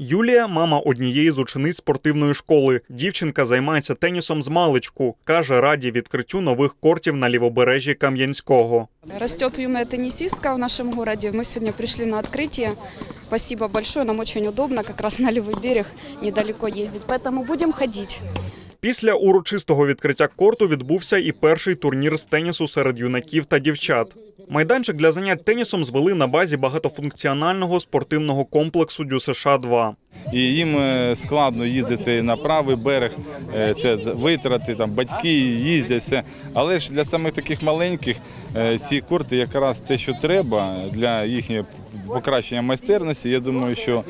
Юлія мама однієї з учениць спортивної школи. Дівчинка займається тенісом з маличку. Каже, раді відкриттю нових кортів на лівобережжі Кам'янського. Растет юная теннисистка в нашем городе. Мы сегодня пришли на открытие. Спасибо большое, нам очень удобно, как раз на левый берег недалеко ездить. Поэтому будем ходить. Після урочистого відкриття корту відбувся і перший турнір з тенісу серед юнаків та дівчат. Майданчик для занять тенісом звели на базі багатофункціонального спортивного комплексу ДЮСШ 2 і їм е, складно їздити на правий берег, е, це витрати, там батьки їздять все. Але ж для самих таких маленьких е, ці корти якраз те, що треба для їхнього покращення майстерності. Я думаю, що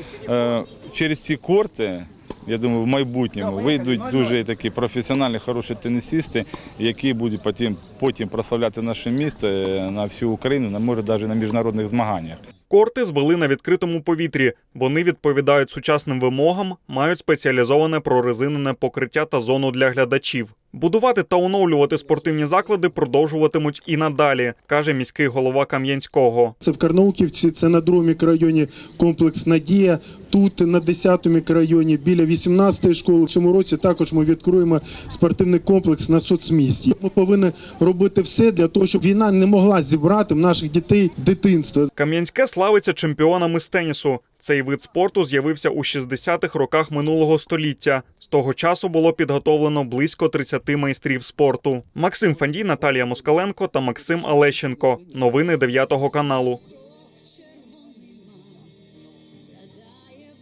через ці корти. Я думаю, в майбутньому вийдуть дуже такі професіональні, хороші тенісисти, які будуть потім, потім прославляти наше місто е, на всю Україну, на може навіть на міжнародних змаганнях. Корти звели на відкритому повітрі. Вони відповідають сучасним вимогам, мають спеціалізоване прорезинене покриття та зону для глядачів. Будувати та оновлювати спортивні заклади продовжуватимуть і надалі, каже міський голова Кам'янського. Це в Карнауківці, це на другому мікрорайоні комплекс Надія. Тут на 10-му мікрорайоні біля 18-ї школи. В цьому році також ми відкриємо спортивний комплекс на соцмісті. Ми повинні робити все для того, щоб війна не могла зібрати в наших дітей дитинство. Кам'янське славиться чемпіонами з тенісу. Цей вид спорту з'явився у 60-х роках минулого століття. З того часу було підготовлено близько 30 майстрів спорту. Максим Фандій, Наталія Москаленко та Максим Алещенко. Новини 9 каналу.